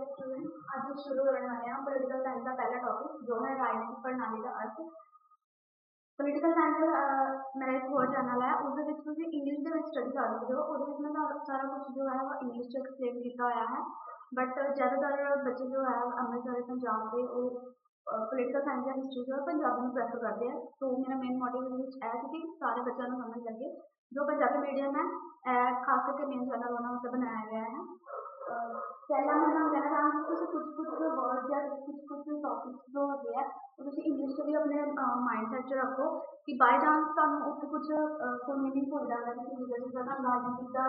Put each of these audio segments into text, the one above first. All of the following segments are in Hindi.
ਵਾਲੇ ਸਟੂਡੈਂਟ ਅੱਜ ਸ਼ੁਰੂ ਕਰਨ ਵਾਲੇ ਹਾਂ ਪੋਲੀਟੀਕਲ ਸਾਇੰਸ ਦਾ ਪਹਿਲਾ ਟੌਪਿਕ ਜੋ ਹੈ ਰਾਜਨੀਤਿਕ ਪ੍ਰਣਾਲੀ ਦਾ ਅਰਥ ਪੋਲੀਟੀਕਲ ਸਾਇੰਸ ਮੇਰਾ ਇੱਕ ਹੋਰ ਚੈਨਲ ਹੈ ਉਸ ਦੇ ਵਿੱਚ ਤੁਸੀਂ ਇੰਗਲਿਸ਼ ਦੇ ਵਿੱਚ ਸਟੱਡੀ ਕਰ ਸਕਦੇ ਹੋ ਉਹਦੇ ਵਿੱਚ ਮੈਂ ਤੁਹਾਨੂੰ ਸਾਰਾ ਕੁਝ ਜੋ ਹੈ ਉਹ ਇੰਗਲਿਸ਼ 'ਚ ਐਕਸਪਲੇਨ ਕੀਤਾ ਹੋਇਆ ਹੈ ਬਟ ਜ਼ਿਆਦਾਤਰ ਬੱਚੇ ਜੋ ਹੈ ਅੰਮ੍ਰਿਤਸਰ ਪੰਜਾਬ ਦੇ ਉਹ ਪੋਲੀਟੀਕਲ ਸਾਇੰਸ ਜਾਂ ਹਿਸਟਰੀ ਜੋ ਹੈ ਪੰਜਾਬੀ ਨੂੰ ਪ੍ਰੈਫਰ ਕਰਦੇ ਆ ਸੋ ਮੇਰਾ ਮੇਨ ਮੋਟਿਵ ਇਹਦੇ ਵਿੱਚ ਇਹ ਸੀ ਕਿ ਸਾਰੇ ਬੱਚਿਆਂ ਨੂੰ ਸਮਝ ਲੱਗੇ ਜੋ ਪੰਜਾਬੀ ਮੀਡੀਅਮ ਹੈ ਇਹ ਖਾਸ ਕਰਕੇ ਮੇਨ ਚੈਨਲ ਉਹਨਾਂ ਵਾਸਤੇ ਬਣਾਇਆ ਗਿਆ ਹੈ पहला मैंने मेरा काम कुछ कुछ कुछ वर्ड या कुछ कुछ टॉपिक्स जो होते हैं और तुम इंग्लिश च भी अपने माइंड सैट रखो कि बाय चांस तुम उत्थे कुछ कोई मीनिंग भुल जाता किसी दूसरे चीज़ का राजनीति का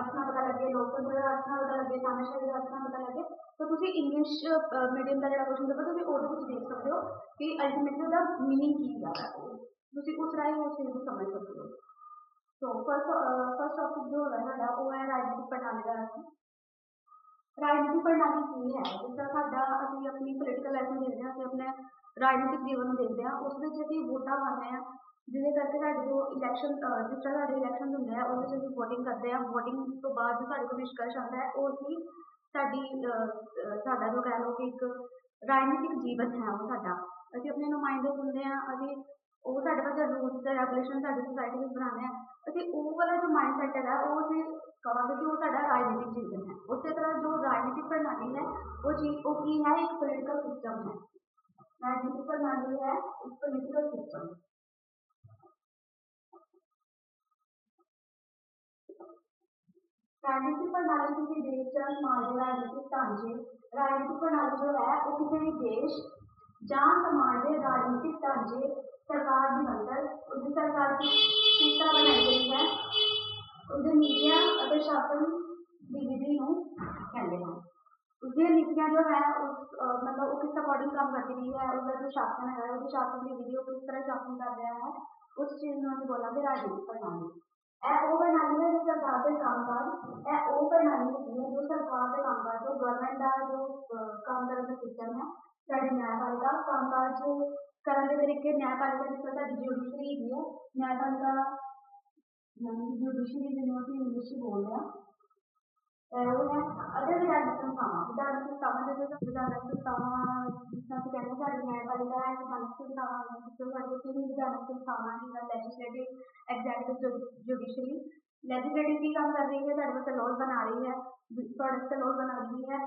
अर्थ पता लगे लोकल का अर्थ पता लगे तानाशाही का अर्थ पता लगे तो तुम इंग्लिश मीडियम का जो क्वेश्चन पेपर तुम वो देख सकते हो कि अल्टीमेटली उसका मीनिंग की जाता है उस राय उस चीज़ को समझ सकते हो। तो फ़र्स्ट फ़र्स्ट टॉपिक जो होगा साढ़ा वो है राजनीतिक प्रणाली का अर्थ। ਰਾਜਨੀਤਿਕ ਪ੍ਰਣਾਲੀ ਕੀ ਹੈ? ਜਿਸ ਤਰ੍ਹਾਂ ਸਾਡਾ ਅਸੀਂ ਆਪਣੀ ਪੋਲੀਟੀਕਲ ਲਾਈਫ ਨੂੰ ਦੇਖਦੇ ਹਾਂ, ਅਸੀਂ ਆਪਣੇ ਰਾਜਨੀਤਿਕ ਜੀਵਨ ਨੂੰ ਦੇਖਦੇ ਹਾਂ, ਉਸ ਵਿੱਚ ਅਸੀਂ ਵੋਟਾਂ ਪਾਉਂਦੇ ਹਾਂ, ਜਿਹਦੇ ਕਰਕੇ ਸਾਡੇ ਜੋ ਇਲੈਕਸ਼ਨ ਜਿਸ ਤਰ੍ਹਾਂ ਸਾਡੇ ਇਲੈਕਸ਼ਨ ਹੁੰਦੇ ਆ, ਉਹਦੇ ਵਿੱਚ ਅਸੀਂ ਵੋਟਿੰਗ ਕਰਦੇ ਹਾਂ ਵੋਟਿੰਗ ਤੋਂ ਬਾਅਦ ਜੋ ਸਾਡੇ ਕੋਲ ਨਿਸ਼ਕਸ਼ ਆਉਂਦਾ ਹੈ, ਉਹ ਅਸੀਂ ਸਾਡੀ ਸਾਡਾ ਜੋ ਕਹਿ ਲਓ ਕਿ ਇੱਕ ਰਾਜਨੀਤਿਕ ਜੀਵਨ ਹੈ ਉਹ ਸਾਡਾ। ਅਸੀਂ ਆਪਣੇ ਨੁਮਾਇੰਦੇ ਚੁਣਦੇ ਹਾਂ, ਅਸੀਂ ਉਹ ਸਾਡੇ ਪਾਸ ਰੂਲਸ ਤੇ ਰੈਗੂਲੇਸ਼ਨ ਸਾਡੀ ਸੋਸਾਇਟੀ ਵਿੱਚ ਬਣਾਉਂਦੇ ਆ ਅਸੀਂ ਉਹ ਵਾਲਾ ਜੋ ਮਾਈਂਡ ਸੈਟ ਹੈਗਾ ਉਹ ਅਸੀਂ ਕਹਾਂਗੇ ਕਿ ਉਹ ਸਾਡਾ ਰਾਜਨੀਤਿਕ ਜੀਵਨ ਹੈ ਉਸੇ ਤਰ੍ਹਾਂ ਜੋ ਰਾਜਨੀਤਿਕ ਪ੍ਰਣਾਲੀ ਹੈ ਉਹ ਚੀਜ਼ ਉਹ ਕੀ ਹੈ ਇੱਕ ਪੋਲੀਟੀਕਲ ਸਿਸਟਮ ਹੈ ਰਾਜਨੀਤਿਕ ਪ੍ਰਣਾਲੀ ਹੈ ਇੱਕ ਪੋਲੀਟੀਕਲ ਸਿਸਟਮ ਰਾਜਨੀਤਿਕ ਪ੍ਰਣਾਲੀ ਕਿਸੇ ਦੇਸ਼ ਜਾਂ ਸਮਾਜ ਦੇ ਰਾਜਨੀਤਿਕ ਢਾਂਚੇ ਰਾਜਨੀਤਿਕ ਪ੍ਰਣਾਲੀ ਜੋ ਹੈ ਉਹ ਕਿਸੇ ਵੀ ਦੇਸ਼ ਜਾਂ ਸਮਾਜ ਦੇ ਰਾਜਨੀਤਿਕ ਢਾਂਚੇ ਸਰਕਾਰ ਦੀ ਬਣਤਰ तीसरा बनाई गई है उसके नित्या और शासन डिविजन न्हू कहते हैं उद्यो नित्या जो है उस मतलब वो किस अकॉर्डिंग काम करती रही है। उसका जो शासन है उद्यो शासन की विधि किस तरह शासन कर रहा है उस चीज़ में उन्हें बोला कि राजनीतिक प्रणाली है वो प्रणाली है जो सरकार के कामकाज है, वो प्रणाली होती है जो सरकार के कामकाज जो गवर्नमेंट का जो काम करने का सिस्टम है शायद न्यायपालिका कामकाज कराने तरीके न्यायपालिका जिस प्रकार जुडिशरी भी है न्यायपालिका यानी कि जुडिशरी यूनिवर्सिटी इंग्लिश बोल रहे हैं। जुडिशरी लेजिस्लेटिव भी काम कर रही है लॉज बना रही है।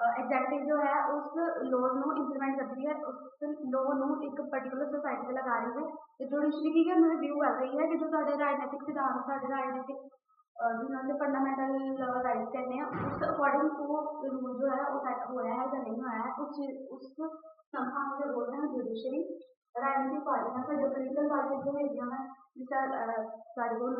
ਹੈ ਸਾਡੇ ਵਾਸਤੇ ਲਾਜ਼ ਬਣਾ ਰਹੀ ਹੈ ਤੁਹਾਡੇ ਵਾਸਤੇ ਲਾਜ਼ ਬਣਾ ਰਹੀ ਹੈ ਐਗਜ਼ੈਕਟਿਵ ਜੋ ਹੈ ਉਸ ਲਾਜ਼ ਨੂੰ ਇੰਪਲੀਮੈਂਟ ਕਰਦੀ ਹੈ ਉਸ ਲਾਅ ਨੂੰ ਇੱਕ ਪਰਟੀਕੁਲਰ ਸੋਸਾਇਟੀ ਤੇ ਲਗਾ ਰਹੀ ਹੈ ਤੇ ਜੁਡੀਸ਼ਰੀ ਕੀ ਹੈ ਉਹਨੂੰ ਰਿਵਿਊ ਕਰ ਰਹੀ ਹੈ ਕਿ ਜੋ ਸਾਡੇ ਰਾਜਨੀਤਿਕ ਸਿਧਾਂਤ ਸਾਡੇ ਰਾਜਨੀਤਿਕ ਜਿਹਨਾਂ ਦੇ ਫੰਡਾਮੈਂਟਲ ਰਾਈਟਸ ਕਹਿੰਦੇ ਆ ਉਸ ਅਕੋਰਡਿੰਗ ਉਹ ਰੂਲ ਜੋ ਹੈ ਉਹ ਸੈੱਟ ਹੋਇਆ ਹੈ ਜਾਂ ਨਹੀਂ ਹੋਇਆ ਹੈ ਉਸ ਉਸ ਸੰਸਥਾ ਨੂੰ ਜੋ ਬੋਲਦੇ ਹਨ ਜੁਡੀਸ਼ਰੀ ਰਾਜਨੀਤਿਕ ਪਾਰਟੀਆਂ ਸਾਡੇ ਪੋਲੀਟੀਕਲ ਪਾਰਟੀ ਜੋ ਹੈਗੀਆਂ ਹਨ ਜਿਸ ਤਰ੍ਹਾਂ ਸਾਡੇ ਕੋਲ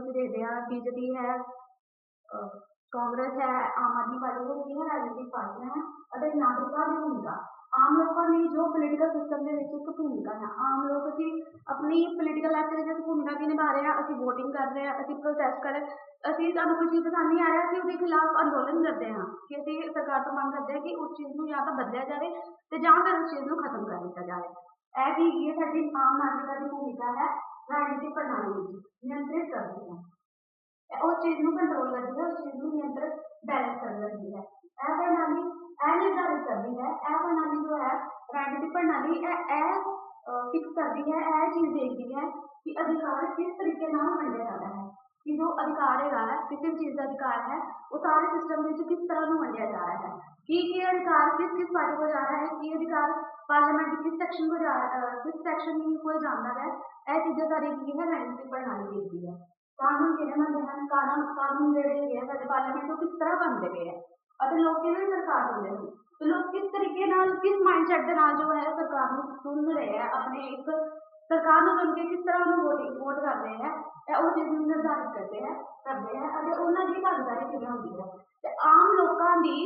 कांग्रेस है, आम आदमी पार्टी वो तीनों राजनीतिक पार्टियाँ हैं। अतः यहाँ सरकार की भूमिका आम लोगों ने जो पोलिटिकल सिस्टम के एक भूमिका है, आम लोग अभी अपनी पोलिटिकल लाइफ के भूमिका भी निभा रहे हैं अभी वोटिंग कर रहे हैं अभी प्रोटेस्ट कर रहे असं सू कोई चीज़ पसंद नहीं आ रहा असं खिलाफ अंदोलन करते हैं। कि अभी सरकार तो मांग करते हैं कि उस चीज़ को या तो बदलिया जाए तो या फिर उस चीज़ को खत्म कर दिया जाए यह भी, ये साड़ी आम नागरिकों की भूमिका है, राजनीतिक प्रणाली नियंत्रित करती है। उस चीज़ को कंट्रोल करती है, उस चीज़ को ਰਾਜਨੀਤਿਕ ਪ੍ਰਣਾਲੀ ਇਹ ਇਹ ਫਿਕਸ ਕਰਦੀ ਹੈ ਇਹ ਚੀਜ਼ ਦੇਖਦੀ ਹੈ ਕਿ ਅਧਿਕਾਰ ਕਿਸ ਤਰੀਕੇ ਨਾਲ ਵੰਡਿਆ ਜਾਂਦਾ ਹੈ ਕਿ ਜੋ ਅਧਿਕਾਰ ਹੈਗਾ ਹੈ ਕਿਸੇ ਵੀ ਚੀਜ਼ ਦਾ ਅਧਿਕਾਰ ਹੈ ਉਹ ਸਾਰੇ ਸਿਸਟਮ ਵਿੱਚ ਕਿਸ ਤਰ੍ਹਾਂ ਨੂੰ ਵੰਡਿਆ ਜਾ ਰਿਹਾ ਹੈ ਕੀ ਕੀ ਅਧਿਕਾਰ ਕਿਸ ਕਿਸ ਪਾਰਟੀ ਕੋਲ ਜਾ ਰਿਹਾ ਹੈ ਕੀ ਅਧਿਕਾਰ ਪਾਰਲੀਮੈਂਟ ਦੇ ਕਿਸ ਸੈਕਸ਼ਨ ਕੋ ਜਾ ਕਿਸ ਸੈਕਸ਼ਨ ਕੋਲ ਜਾਂਦਾ ਹੈ ਇਹ ਚੀਜ਼ਾਂ ਸਾਰੀ ਕੀ ਹੈ ਰਾਜਨੀਤਿਕ ਪ੍ਰਣਾਲੀ ਦੇਖਦੀ ਹੈ ਕਾਨੂੰਨ ਕਿਹੜੇ ਬਣਦੇ ਹਨ ਕਾਨੂੰਨ ਕਾਨੂੰਨ ਜਿਹੜੇ ਹੈਗੇ ਆ ਸਾਡੇ ਪਾਰਲੀਮੈਂਟ ਤੋਂ ਕਿਸ ਤਰ੍ਹਾਂ ਬਣਦੇ ਪਏ ਆ ਅਤੇ ਲੋਕ ਕਿਵੇਂ ਸਰਕਾਰ ਚੁਣਦੇ ਹਨ ਤੇ ਲੋਕ ਕਿਸ ਤਰੀਕੇ ਨਾਲ ਕਿਸ ਮਾਈਂਡਸੈਟ ਦੇ ਨਾਲ ਜੋ ਹੈ ਸਰਕਾਰ ਨੂੰ ਚੁਣ ਰਹੇ ਆ ਆਪਣੇ ਇੱਕ ਸਰਕਾਰ ਨੂੰ ਚੁਣ ਕੇ ਕਿਸ ਤਰ੍ਹਾਂ ਉਹਨੂੰ ਵੋਟਿੰਗ ਵੋਟ ਕਰ ਰਹੇ ਹੈ ਇਹ ਉਹ ਚੀਜ਼ ਨੂੰ ਨਿਰਧਾਰਿਤ ਕਰਦੇ ਹੈ ਕਰਦੇ ਹੈ ਅਤੇ ਉਹਨਾਂ ਦੀ ਭਾਗੀਦਾਰੀ ਕਿਵੇਂ ਹੁੰਦੀ ਹੈ ਤੇ ਆਮ ਲੋਕਾਂ ਦੀ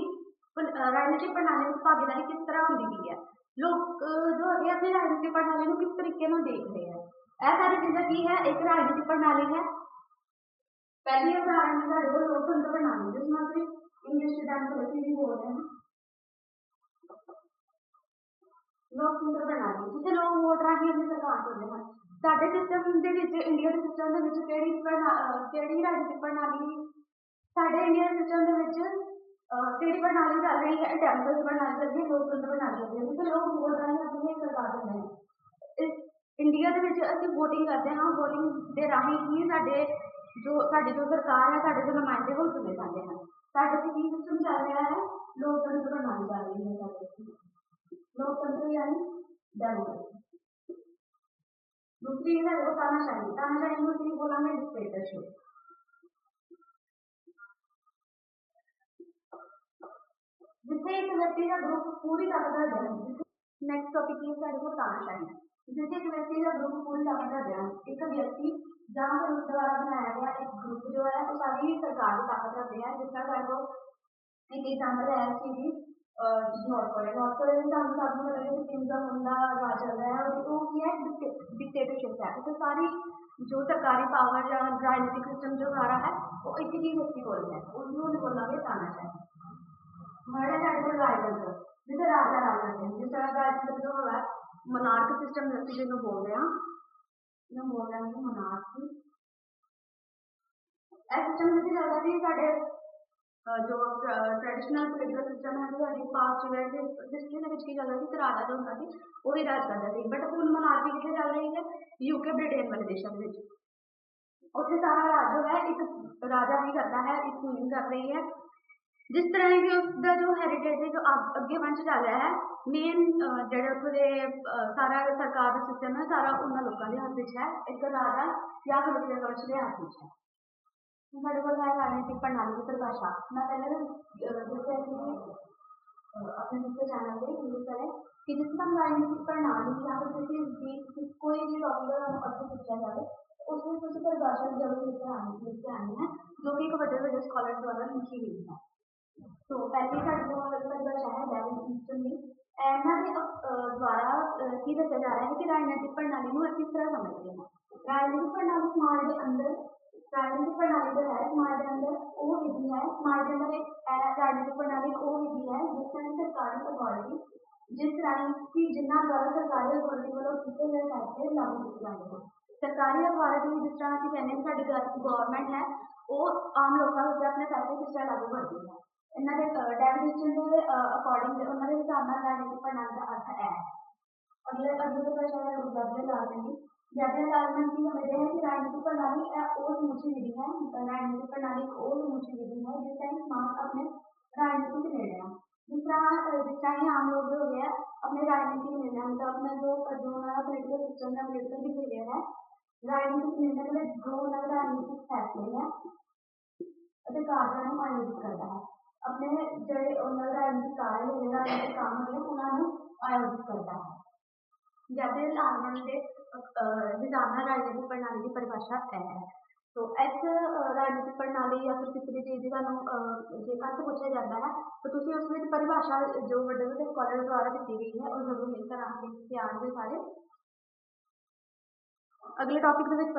ਰਾਜਨੀਤਿਕ ਪ੍ਰਣਾਲੀ ਵਿੱਚ ਭਾਗੀਦਾਰੀ ਕਿਸ ਤਰ੍ਹਾਂ ਹੁੰਦੀ ਵੀ ਹੈ ਲੋਕ ਜੋ ਹੈਗੇ ਆਪਣੀ ਰਾਜਨੀਤਿਕ ਪ੍ਰਣਾਲੀ ਨੂੰ ਕਿਸ ਤਰੀਕੇ ਨਾਲ ਦੇਖ ਰਹੇ ਹੈ ਇਹ ਸਾਰੀ ਚੀਜ਼ਾਂ ਕੀ ਹੈ ਇੱਕ ਰਾਜਨੀਤਿਕ ਪ੍ਰਣਾਲੀ ਹੈ ਪਹਿਲੀ ਉਦਾਹਰਨ ਹੈ ਸਾਡੇ ਕੋਲ ਲੋਕਤੰਤਰ ਪ੍ਰਣਾਲੀ ਜਿਸ ਨੂੰ ਅਸੀਂ ਇੰਗਲਿਸ਼ ਚ ਡੈਮੋਕ੍ਰੇਸੀ ਲੋਕਤੰਤਰ ਪ੍ਰਣਾਲੀ ਜਿੱਥੇ ਲੋਕ ਵੋਟ ਰਾਹੀਂ ਆਪਣੀ ਸਰਕਾਰ ਚੁਣਦੇ ਹਨ ਸਾਡੇ ਸਿਸਟਮ ਦੇ ਵਿੱਚ ਇੰਡੀਆ ਦੇ ਸਿਸਟਮ ਦੇ ਵਿੱਚ ਕਿਹੜੀ ਕਿਹੜੀ ਰਾਜਨੀਤਿਕ ਪ੍ਰਣਾਲੀ ਸਾਡੇ ਇੰਡੀਆ ਦੇ ਸਿਸਟਮ ਦੇ ਵਿੱਚ अ, ਕਿਹੜੀ ਪ੍ਰਣਾਲੀ ਚੱਲ ਰਹੀ ਹੈ ਡੈਮੋਕ੍ਰੇਸੀ ਪ੍ਰਣਾਲੀ ਚੱਲ ਰਹੀ ਹੈ ਲੋਕਤੰਤਰ ਪ੍ਰਣਾਲੀ ਚੱਲ ਰਹੀ ਹੈ ਜਿੱਥੇ ਲੋਕ ਵੋਟ ਰਾਹੀਂ ਆਪਣੀ ਸਰਕਾਰ ਦਿੰਦੇ ਨੇ ਇਸ ਇੰਡੀਆ ਦੇ ਵਿੱਚ ਅਸੀਂ VOTING ਕਰਦੇ ਹਾਂ VOTING ਦੇ ਰਾਹੀਂ ਹੀ ਸਾਡੇ ਜੋ ਸਾਡੀ ਜੋ ਸਰਕਾਰ ਹੈ ਸਾਡੇ ਜੋ ਨੁਮਾਇੰਦੇ ਉਹ ਚੁਣੇ ਜਾਂਦੇ ਹਨ ਸਾਡੇ ਤੇ ਕੀ ਸਿਸਟਮ ਚੱਲ ਰਿਹਾ ਹੈ ਲੋਕਤੰਤਰ ਪ੍ਰਣਾਲੀ ਚੱਲ ਰਹੀ ਹੈ ਸਾਡੇ ਇੱਥੇ। दूसरी है वो तानाशाही। तानाशाही बोला डिक्टेटरशिप एक व्यक्ति ग्रुप पूरी ताकत का ध्यान नेक्स्ट टॉपिक ये तानाशाही। एक व्यक्ति ग्रुप पूरी ताकत का ध्यान एक व्यक्ति जहाँ पर उसके द्वारा बनाया गया, एक ग्रुप जो है सरकार की ताकत जिसका एक एग्ज़ाम्पल है नॉर्थ कोरिया नॉर्थ कोरिया में ਸਾਨੂੰ ਸਭ ਨੂੰ ਪਤਾ ਹੈ ਕਿ ਕਿਮ ਜੰਗ ਉਨ ਦਾ ਰਾਜ ਚੱਲ ਰਿਹਾ ਹੈ और वो क्या है डिक्टेटरशिप है तो सारी जो सरकारी पावर या राजनीतिक सिस्टम जो आ रहा है वो एक ही व्यक्ति को है उसको बोलेंगे तानाशाही हमारे साइड पर राजतंत्र जिसे राजा राज करते हैं जिस तरह राजतंत्र जो होगा मनार्क सिस्टम ਅਸੀਂ ਜਿਹਨੂੰ ਬੋਲਦੇ ਹਾਂ ਇਹਨੂੰ ਬੋਲਦੇ ਹਾਂ ਮਨਾਰਕੀ ਇਹ ਸਿਸਟਮ ਵਿੱਚ ਚੱਲਦਾ ਸੀ ਸਾਡੇ जो ट्रेडिशनल पोलिटिकल सिस्टम है साढ़ी पास्ट जो है हिस्ट्री के केह् गल रही राजा जो होंदा सी ओह् ही राज करता सी बट हूँ मनारकी कितने चल रही है यूके ब्रिटेन वाले देशों बिच्च उत्थै सारा राज जो है एक राजा ही करता है एक क्वीन कर रही है जिस तरह की उसका जो हैरीटेज है जो अगे वंश चल रहा है मेन जो उत्थूं सारा सरकार का सिस्टम है सारा उन्होंने लोगों के हाथ में है एक राजा या फिर उसदे वंश दे हत्थ च ऐ राजनीतिक प्रणाली की परिभाषा मैं पहले अपने चैनल कि राजनीतिक प्रणाली या फिर किसी भी कोई भी पूछा जाए उसमें कुछ परिभाषा ज़रूर लेकर आनी आनी है जो कि एक बड़े बड़े स्कॉलर द्वारा लिखी गई है तो पहली परिभाषा है एना द्वारा जा रहा है कि राजनीतिक प्रणाली को किस तरह समझते हैं राजनीतिक प्रणाली राजनीतिक प्रणाली जो है समाज के अंदर वो विधि है। समाज के अंदर एक राजनीतिक प्रणाली एक वो विधि है, जिस जिसमें सरकारी अथॉरिटी जिस तरह राजनीति जिन्हों द्वारा सरकारी अथॉरिटी वालों किए गए फैसले लागू किए जाते हैं। सरकारी अथॉरिटी जिस तरह अभी कहने साड़ी गौरमेंट है, वो आम लोगों के अपने फैसले किस तरह लागू करती है? इन्होंने डेफिनेशन के अकॉर्डिंग उन्होंने हिसाब से राजनीतिक प्रणाली का अर्थ है। अगले अगले प्रश्न है गुजरात में ला देंगे व्याकरण की हमें विषय है कि राजनीतिक प्रणाली और मुख्य विधि है। राजनीतिक प्रणाली और मुख्य विधि है जिसका मार्ग अपने राजनीतिक निर्णय दूसरा जिसका ही आम लोग जो गया, अपने राजनीतिक निर्णय मतलब अपना जो जो हमारा पोलिटिकल सिस्टम है पोलिटिकल बिहेवियर है, राजनीतिक निर्णय के लिए जो अलग राजनीतिक फैसले हैं अधिकार आयोजित करता है। अपने जो अलग राजनीतिक कार्य राजनीतिक काम है उन्होंने आयोजित करता है। ਨੂੰ ਆਯੋਜਿਤ ਕਰਦਾ ਹੈ ਜੈਬਰਲ ਲਾਜ਼ਮਨ ਦੇ ਅਹ, ਹਿਸਾਬ ਨਾਲ ਰਾਜਨੀਤਿਕ ਪ੍ਰਣਾਲੀ ਦੀ ਪਰਿਭਾਸ਼ਾ ਇਹ ਹੈ ਤੋ ਇਸ ਅਹ, ਰਾਜਨੀਤਿਕ ਪ੍ਰਣਾਲੀ ਜਾਂ ਫਿਰ ਕਿਸੇ ਵੀ ਚੀਜ਼ ਦੀ ਤੁਹਾਨੂੰ ਅਹ, ਜੇ ਅਰਥ ਪੁੱਛਿਆ ਜਾਂਦਾ ਹੈ ਤਾਂ ਤੁਸੀਂ ਉਸ ਵਿੱਚ ਪਰਿਭਾਸ਼ਾ ਜੋ ਵੱਡੇ ਵੱਡੇ ਸਕਾਲਰ ਦੁਆਰਾ ਦਿੱਤੀ ਗਈ ਹੈ ਉਹ ਜ਼ਰੂਰ ਲਿਖ ਕਰ ਆਉਣਗੇ ਕਿ ਆਉਣਗੇ ਸਾਰੇ ਅਗਲੇ ਟੌਪਿਕ ਦੇ ਵਿੱਚ